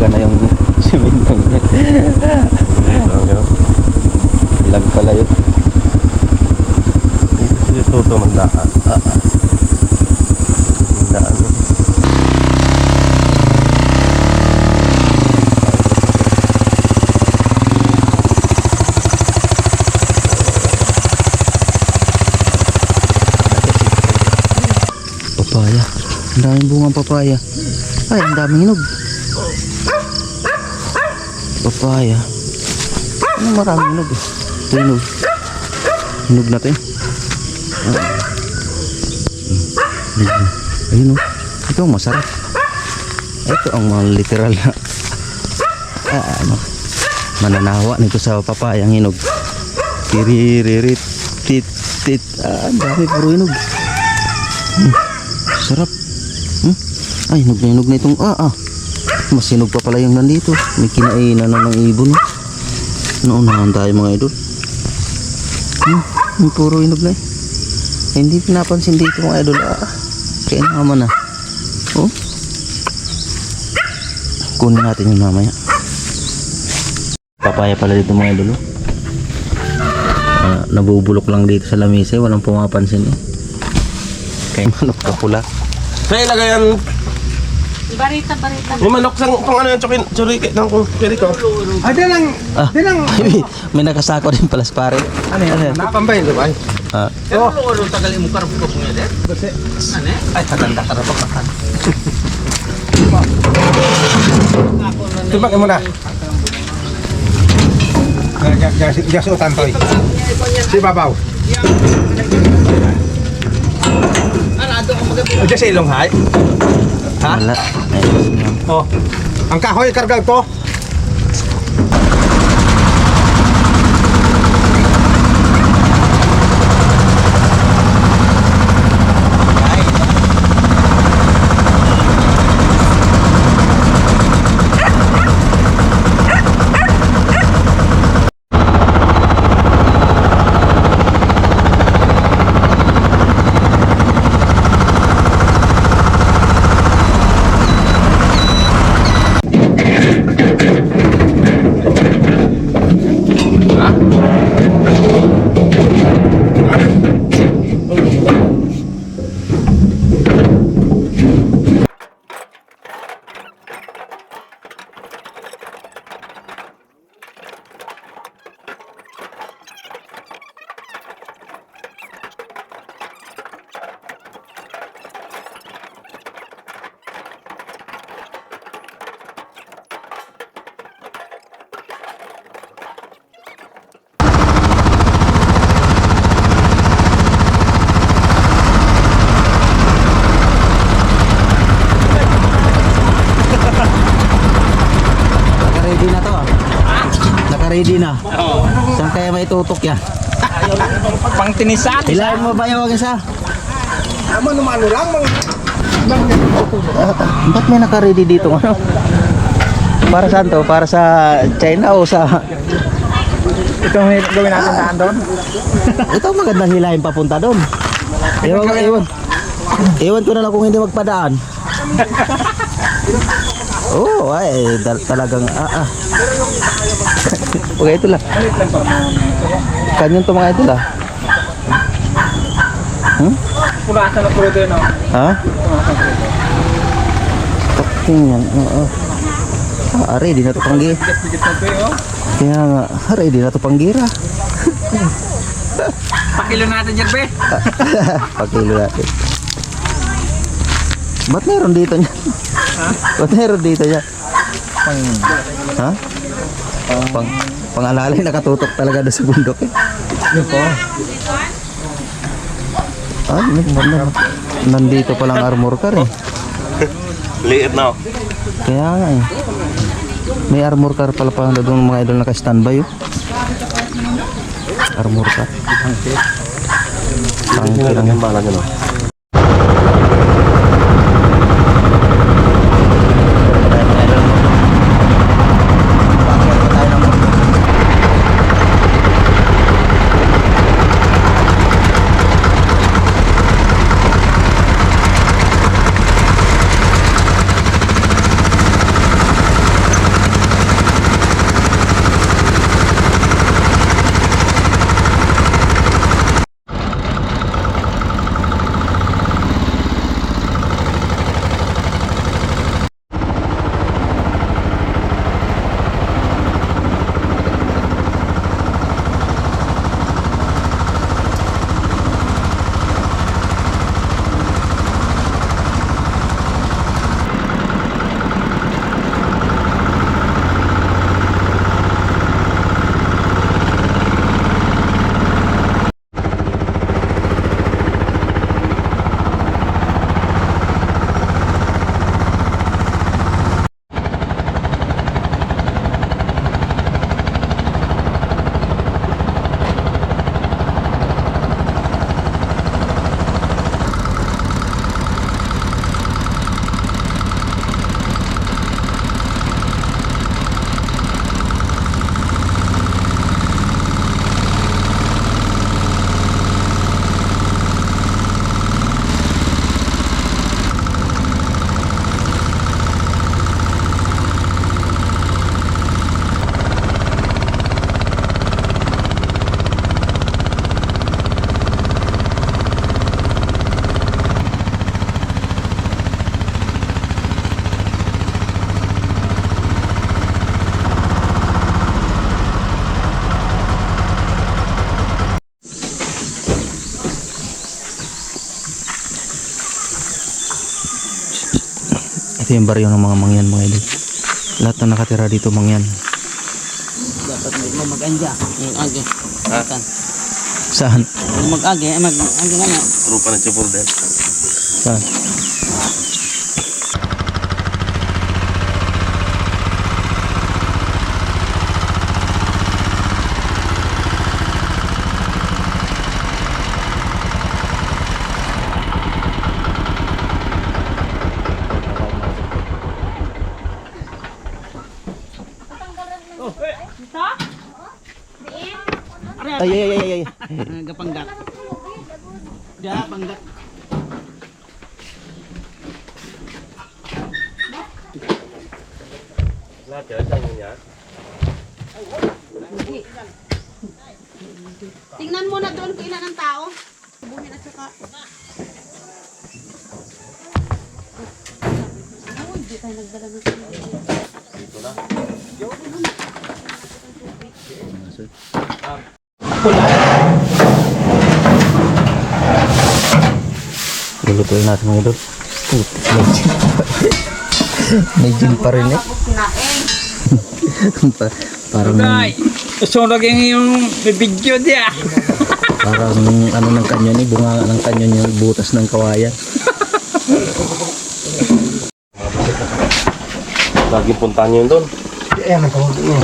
tawgan na yung simentong yan. Ang ganun. Lag pala yun. Dito to magdaan. Ah, ah. Magdaan. Papaya. Ang daming bungang papaya. Ay, ang daming hinog. Papaya. Ano maraming hinog eh. Hinog. Hinog na. Ah. Ayun oh. Ito masarap. Ito ang mga literal na ah, ano, mananawa nito sa papaya ang hinog. Tiriririt tit tit. Ah, dami puro hinog. Sarap. Hmm? Ay, hinog na hinog na itong ah ah. Mas hinog pa pala yung nandito. May kinainan na ng ibon. Naunahan tayo mga idol. Hmm, yung puro hinog na eh. Hindi pinapansin dito mga idol. Ah, kaya naman na. Oh. Kunin natin yung mamaya. Papaya pala dito mga idol. oh. Ah, nabubulok lang dito sa lamisa. eh. Walang pumapansin eh. Kaya manok ka pula. Sa ilagayan, Barita, barita. yung manok sang kung ano yung chokin, churi ng kung pili ko. Ah, di lang, Ah, di lang, may, may nakasako din pala sa pare. Ano yan? Ano yan? napambay, di ba? Ah, Oh, ay, tatanda ka na pa ka. tubak mo na. Gas utan toy. Si babaw. O dyan sa ilong hay. Ha? Wala. Ay, yan. Oh. Ang kahoy karga ko. Naka-ready na to ah. Naka-ready na. Saan kaya may tutok yan? Pang tinisan. Hilahin mo ba yung isa? Naman naman lang mang Ah, ba't may naka-ready dito ano? Para saan to? Para sa China o sa... ito may gawin natin daan doon. Ito ang magandang hilahin papunta doon. Ewan, ewan. Ewan ko na lang kung hindi magpadaan. Oo, oh, ay, tal- talagang, ah, ah. Okay, ito lang. Kanyon to mga ito lang. Hmm? Punasan na puro doon. oh. Ha? Tingnan, oo. Ah, are, di na to panggira. Kaya nga, are, di na to panggira. Pakilo natin dyan, be. Pagkilo natin. Ba't meron dito niya? Ba't meron dito niya? Ha? Pang, pangalalay nakatutok talaga doon sa bundok eh. Yun po. Ah, nandito, nandito palang armor car eh. Liit na. oh. Kaya nga eh. May armor car pala pa doon mga idol naka-standby oh. Armor car. Tangke lang. Yung bala nyo, Ito yung baryo ng mga mangyan mga idol. Lahat na nakatira dito mangyan. Dapat mo mag-anja. Mag-agi. Ha? Saan? Mag-agi. Mag-agi nga na. Trupa ng Chipol din. Saan? Ay, ay, ay, ay, ay. Gapanggat. Diya, panggat. Yan, saan yun yan? Tingnan mo na doon kung ilan ang tao. Buhin at saka... Uy, di tayo nagdala ng Lulutuin natin mga idol. Putik, may gin pa. may gin pa rin eh. Pa- parang, Sunod yung yung video diya. parang ano ng kanyon eh, bunga ng kanyon yung butas ng kawayan. Laging puntahan nyo yun doon. Ayan, ang kamag mo.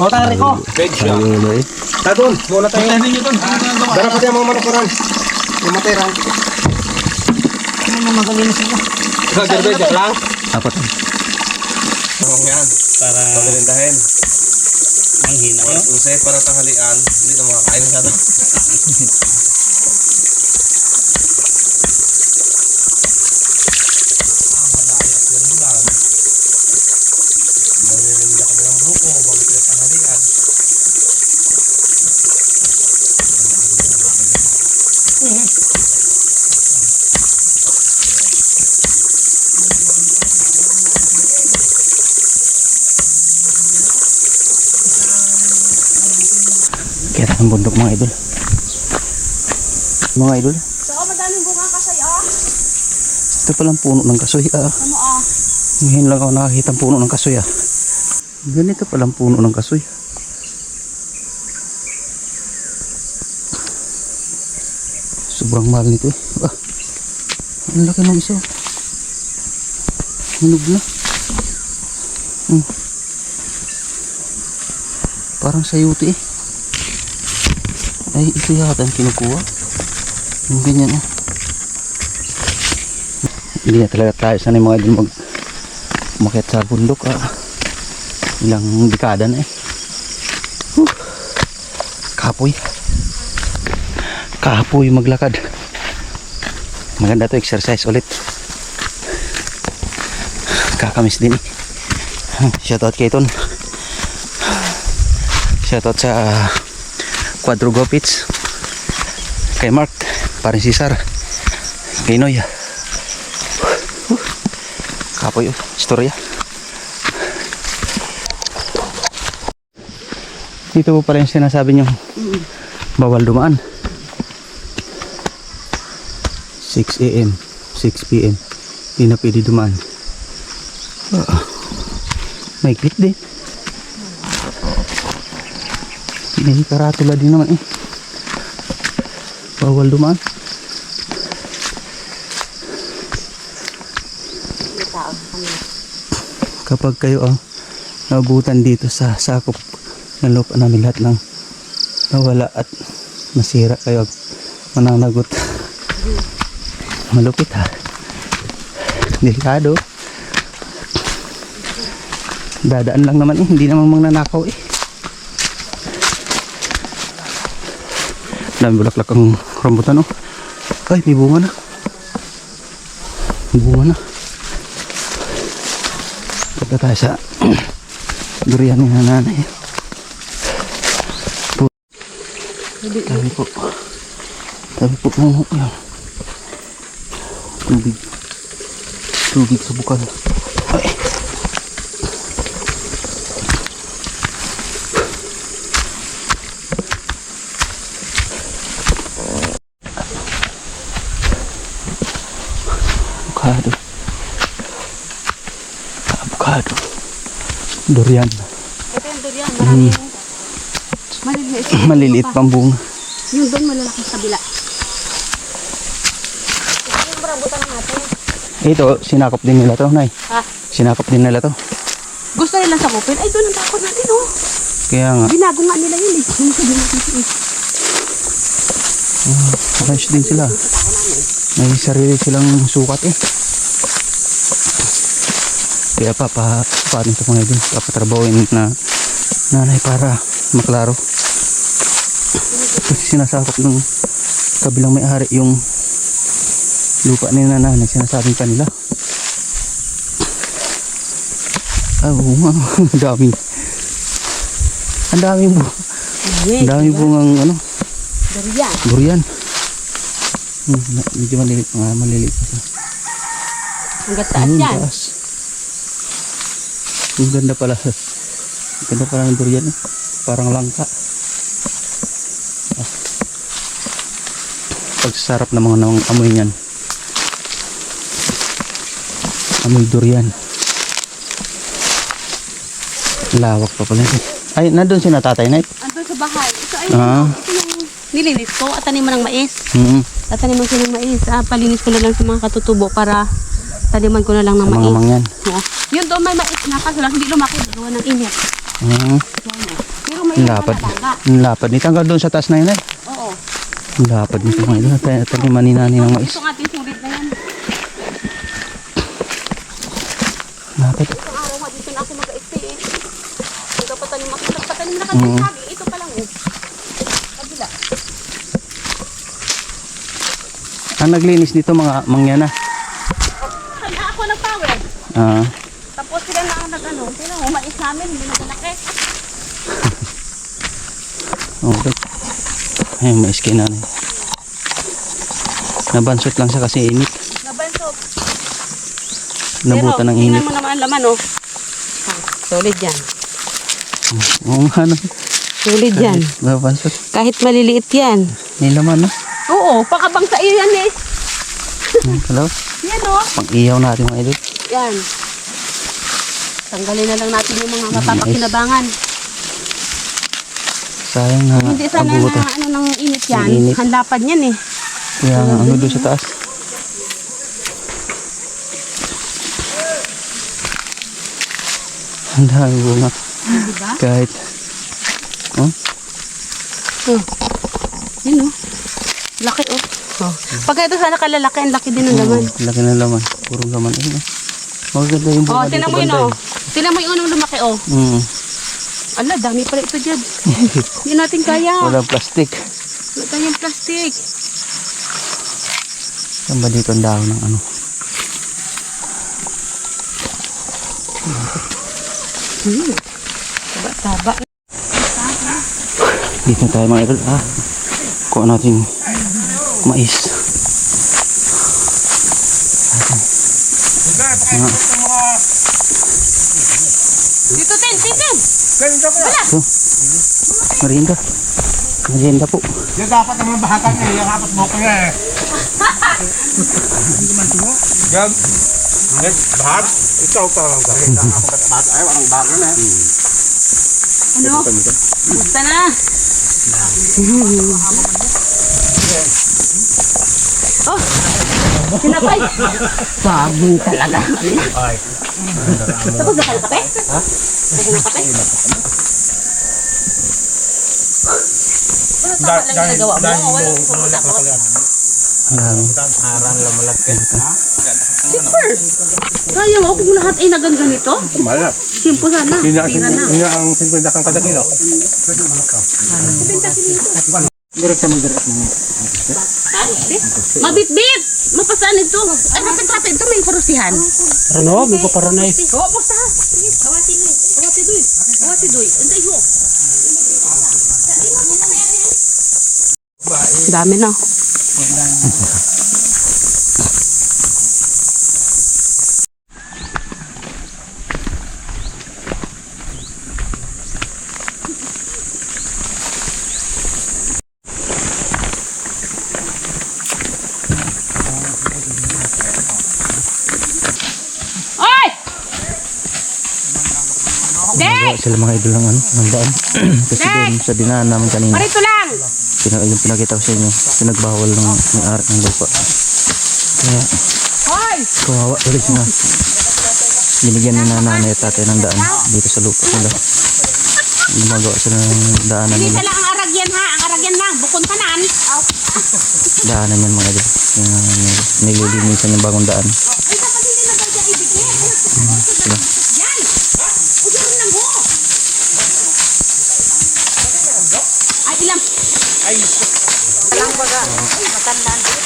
O, tari ko. Ayun ano eh. Ta doon, muna tayo. Dara pa tayo mga manaparan. Yung materan. Ano magaling na sila. Jerbe, dyan lang. Apat. Oo, yan. Para... Pagalindahin. Ang hina yun. Usay para tanghalian. Hindi na makakain ka doon. Manirinda kami ng buko, bakit yung tanghalian? Kaya ang bundok mga idol. Mga idol, So, madaming bunga kasi, ah. ito palang puno ng kasoy. Ah. Ano, ah. Ngayon lang ako nakakita ng puno ng kasoy ah. Ganito palang puno ng kasoy. Sobrang mahal nito eh. Ah, ang laki ng isa. Hinog na. Hmm. Parang sayuti eh. Ay, ito yata ang kinukuha. Yung ganyan oh. Hindi na talaga tayo sanay mga idol mag umakyat sa bundok ah. Ilang dekada na eh. Kapoy. Kapoy maglakad. Maganda to exercise ulit. Kakamis din eh. Shoutout kay Ton. Shoutout sa uh, Quadrugo Pits. Kay Mark. Parin Cesar. Kay Noy. Kapoy oh. Istorya. Dito po pala yung sinasabi nyo bawal dumaan. 6 a.m. 6 p.m. Hindi na pwede dumaan. Ah, may kit din. May karatula din naman eh. Bawal dumaan. kapag kayo ang nabutan dito sa sakop ng lupa namin lahat lang nawala at masira kayo mananagot. Malupit ha delikado. Dadaan lang naman eh. Hindi naman magnanakaw eh dami bulaklak ang rambutan oh ay may bunga na may bunga na Punta tayo sa durian ni nanay. Po. Tabi po. Tabi po puno yan. Tubig. Tubig sa bukal. Ay. Durian. Ito yung durian. Marami yung... Maliliit. Maliliit pang bunga. Yung doon malalaki sa bila. Yung rambutan na natin. Ito, sinakop din nila to, Nay. Ha? Sinakop din nila to. Gusto nilang sakupin? Ay, doon ang takot natin, oh. Kaya nga, Binago nga nila yun, eh. Yung sabi natin eh. ayos din sila. May sarili silang sukat eh. Kaya pa, pa, paano ito mga idol, papatrabawin na nanay para maklaro. Kasi sinasakop ng kabilang may-ari yung lupa ni nanay, sinasabing kanila. Ah, oo nga, ang daming, ang daming, bu- ang daming bungang ano, Durian. durian. Hmm, medyo maliliit, mga maliliit. Ang gataas Ayun, yan. Ang ganda pala. Ang ganda pala ng durian. Eh. Parang langka. Ah. Pagsarap ng mga namang amoy niyan. Amoy durian. Lawak pa pala. Ay, nandun si natatay na Andun sa bahay. Ito ay Ah. nilinis ko at taniman ng mais. Hmm, At taniman ko ng mais. Ah, palinis ko na lang sa mga katutubo para taniman ko na lang ng sa mga mais. mangyan. Oo. Yun doon may mais na kaso lang hindi lumaki. Gawa ng init. Hmm, Pero may lapad. lapad. Ni tanggal doon sa taas na yun eh. Oo. Lapad nito mga ito. Taniman ni nani ng mais. Ito ang ating sulit na yan. Lapad. Isang araw nga dito na ako mag-stay eh. Nagpapatanim ako. Nagpatanim na kasi sabi. Ito pa lang eh. Kabila. Ang naglinis nito mga mangyan na. Kaya ako nag-power. Ah, Tapos sila na ang nag-ano. Sila humais namin. Hindi na malaki. okay. Ay, mais kay nanay. Nabansot lang siya kasi init. Nabansot. Nabutan ng Pero, init. tingnan mo naman ang laman, oh. Ah, solid yan. Oo nga no. Solid yan. Nabansot. Kahit maliliit yan. May laman no. Oo, pakabang sa iyo yan eh. Hello? Yan oh. Pang iyaw natin mga idol. Yan. Tanggalin na lang natin yung mga mapapakinabangan. Sayang na Hindi sana na abutan. ano ng init yan. Ang init. Handapan yan eh. Kaya nga ano doon sa taas. Ang dami bunga. Diba? Kahit oh, Oh. Yan oh. Laki oh. oh. Pag ito sana kalalaki, ang laki din ng laman. laki na laman. Puro laman. Ayun, oh. Maganda yung bunga Oh, tinan mo yun oh. Tinan mo yung unang lumaki oh. Mm. Ala, dami pala ito dyan. Hindi natin kaya. Walang plastic. Wala tayong plastic. Saan ba dito ang dahon ng ano? Hmm. Taba, taba. Dito tayo mga idol. Ah, kuha natin mais. Dito, Tin, Tin, Tin. Ito. Merienda. Merienda po. Yung dapat naman bahagan niya, yung apat mo ko niya eh. Gag. Gag, bahag. Ikaw pa. Katabata. Ay, walang bago na eh. Ano? Basta na. oh, sinapay. Bagong talaga. Ay. Tapos na kape? Ha? Naging kape? Ano tama lang yung nagawa mo? Walang sumunakot. Alam. Aran lang malaki. Super! Kaya mo kung lahat ay naganganito? Malap. Simple sana. Yun ang, Tira na. yun ang 50 kang kada kilo. Direct sa mga direct mo. Mabit-bit! Mapasaan ito. Ay, rapid-rapid ito. May karusihan. Ano? May paparanay. Oo, pusta. Awati doy. Awati doy. Awati doy. Antay mo. Dami na. gumagawa sila mga idol ng ano, ng daan. Kasi doon sa dinaan namin kanina, Marito lang! pinag yung pinakita ko sa inyo, pinagbawal ng may-ari ng lupa. Kaya, Hoy! kawawa ulit na. Binigyan ni nanay at tatay ng daan dito sa lupa nila. Gumagawa sila ng daanan nila. lang ang aragyan ha. Ang aragyan lang. Bukon tanan. Daanan yan mga idol. Yung nililinisan yung bagong daan. Ay, dapat hindi na tayo dyan ibigay. Sila. Yan! O, yan lang ho! Ay, ilang? Ay, ilang baga. Matandaan dito.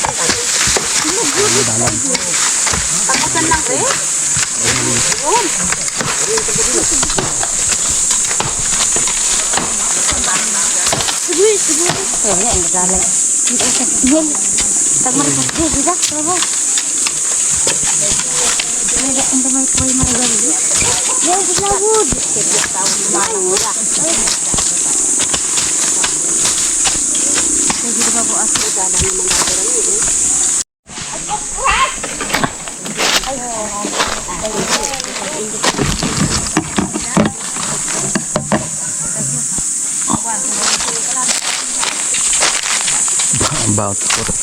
Tapusan lang eh. Yun. Sige, sige. Kaya ang nagalang. Yan. Tagmar sa sige, sige. Bravo. Mega ang damay ko ay marigal. Yan, sige, wood. Sige, tao manang mula. Sige, ba po aso dala naman natin eh. About puro.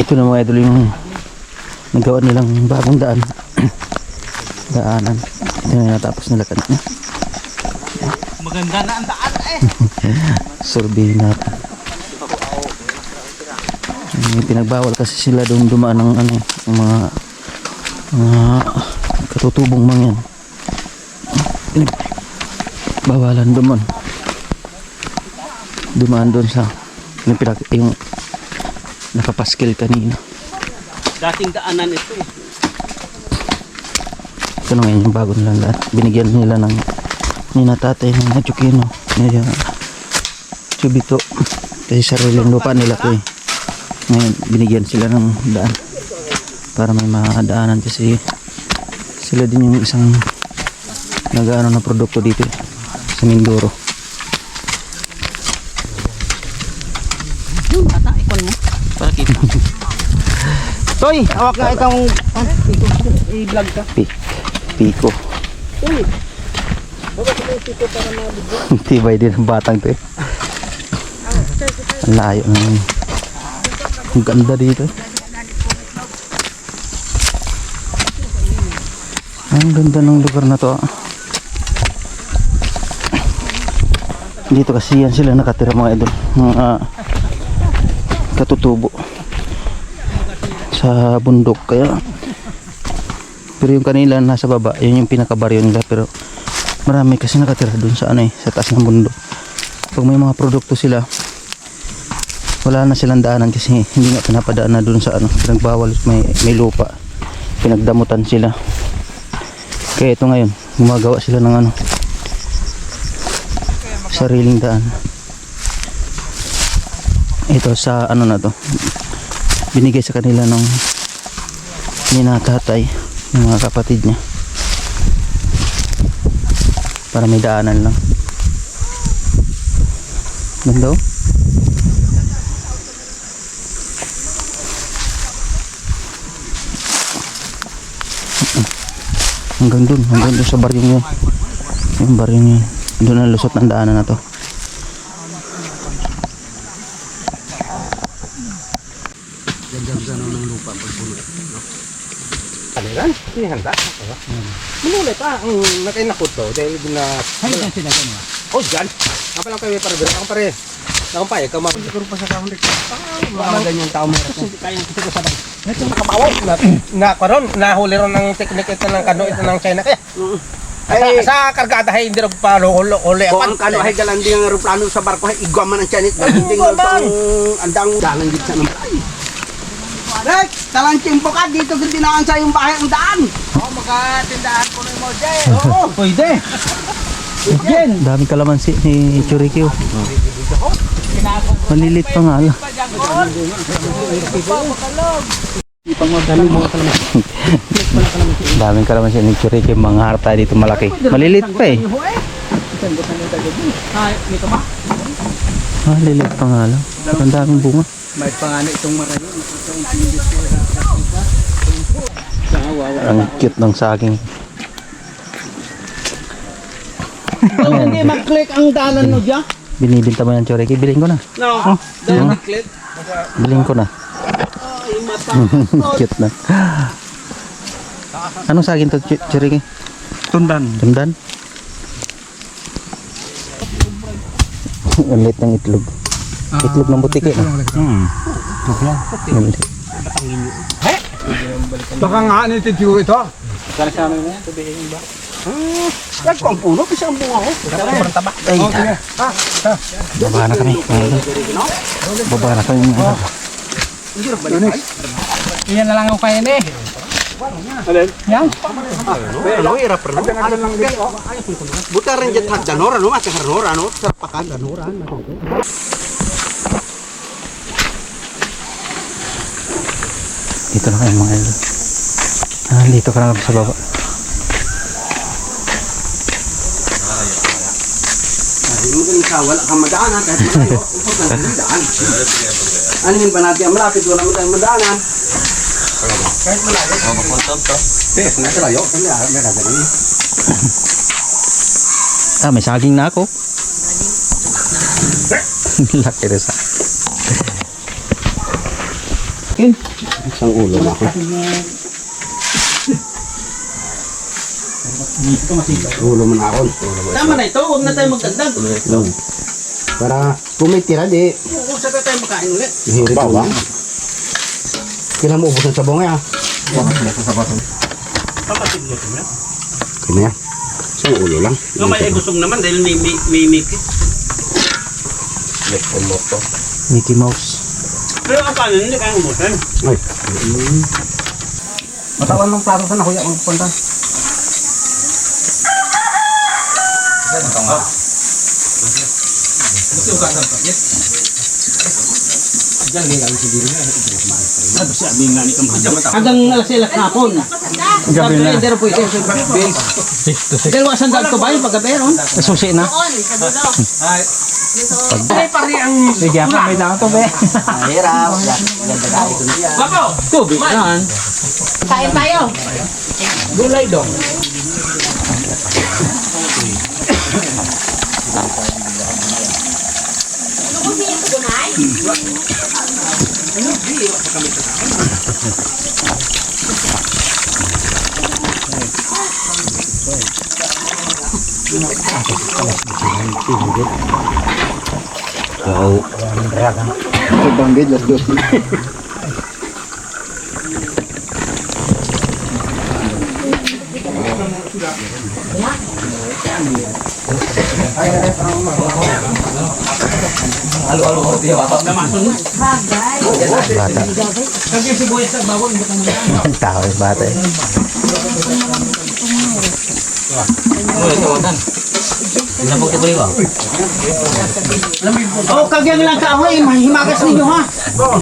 Ito na mga idol yung nagawa nilang bagong daan. Daanan. Ito na natapos nila kanina. Maganda na ang daan eh. survey natin. Pinagbawal kasi sila doon dumaan ng ano, mga mga katutubong mangyan. Pinagbawalan duman. Dumaan doon sa yung, pinag, yung nakapaskil kanina. Dating daanan ito eh. Ito na ngayon yung bago nilang daan. Binigyan nila ng ninatatay ng Nachukino. Medyo chubito. Kasi sariling lupa nila to eh. Ngayon, binigyan sila ng daan. Para may madaanan kasi sila din yung isang nag-ano na produkto dito sa Mindoro. Yung bata, ikon mo. Para kita. Toy, awak nga itong ah, ito, i-vlog ka. Pi Pico. Tibay din ang batang to eh. Ang layo ng ang ganda dito. Ang ganda ng lugar na to. ah. Dito kasi yan sila nakatira mga idol. Mga ah, katutubo sa bundok kaya pero yung kanila nasa baba yun yung pinakabaryo nila pero marami kasi nakatira dun sa ano eh sa taas ng bundok pag may mga produkto sila wala na silang daanan kasi hindi nga pinapadaan na dun sa ano pinagbawal may, may lupa. Pinagdamutan sila. Kaya ito ngayon gumagawa sila ng ano sariling daan. Ito sa ano na to binigay sa kanila ng ninatatay ng mga kapatid niya. Para may daanan lang. Ganda oh hanggang dun hanggang dun sa baryong yun yung baryong yun doon ang lusot ng daanan na to Kaliran, hindi handa. Manulit ah, ang nakainakot to dahil na... Ay, saan sila ganyan? Oh, dyan. Apa lang kayo para Ako pare. Nakampay, ka mabili ko pa sa dito. Mga ganyan tao. Hindi kayang kita ko sabay. Ito nakabawo. Na, na, karon, nahuli ron ng teknik ito ng kano ito ng China kaya. Ay, sa, sa kargada hay hindi pa huli huli Kung ang kano ay galanding ang aeroplano sa barko ay igwa man ang tiyanit galanding Ay, ang ang andang dalang gitsa ng ay. Rek, talang timpo ka dito kung tinaan sa yung bahay ang daan. Oh, magkatindahan ko na mo dyan. Oo. Pwede. Jen. daming kalamansi ni Churikyo malilit pa nga lang daming kalamansi ni Churikyo mga harta dito malaki malilit pa eh? Ah, lilit pa nga lang. Ang daming bunga. May pangano itong marayo. Ang cute ng saging. Hindi mag-click ang dalan mo dyan. Binibinta mo yan, Choreki. Bilhin ko na. No. Ano? Bilhin ko na. cute na. Anong saging to, Ch- Choreki? Tundan. Tundan? Ang lit ng itlog. Itlog ng butiki. No? Hmm. Ang lit. Baka nga ni Titiyo ito. Yan ko ang puno, kasi ang bunga ko. Ay, Baba na kami. Baba na kami. idol. Iyan na lang ako kayo eh. Yan. Buta rin dyan hag danor, ano, mati harnor, ano, sarpakan, danoran. Dito na kayo mga idol. Ah, dito ka na sa baba. Hindi ganun sa wala kang madaanan, kahit malayo, lang daan. Ano yun ba natin ang malapit, wala mo tayong madaanan. Kahit malayo. Oo, mapuntot to. Yes, nasa layo. Kaya, may nagagaling. Ah, may saging na ako. Laki rin sa. Isang ulo na ako. Ulo mo na ako. Tama na ito, huwag na tayo magdagdag. Para kung may tira, di. Kung saan tayo makain ulit. Hirit mo ba? Kailan mo ubos ng sabong eh, ah. Kaya yan. Isang ulo lang. Yung may busog naman dahil may may may may Mickey Mouse. Pero ang paano hindi kaya umusan? Ay. Matawan ng plato sa nakuya ang punta. Hanggang alas sila hapon. Gabi na. Pero pwede. Dalawa sandal to ba yung pagkaberon? Susi na. Ay pare ang Sige ako, may lang ito be. Bako! Tubig yan. Kain tayo. Gulay dong. Wow, Andrea kan. Panggil jelas jelas. Ayo, ayo, ayo, ayo, Bata. Ang tao yung bata eh. Oh, kagyang lang ka. Mahimagas ninyo ha.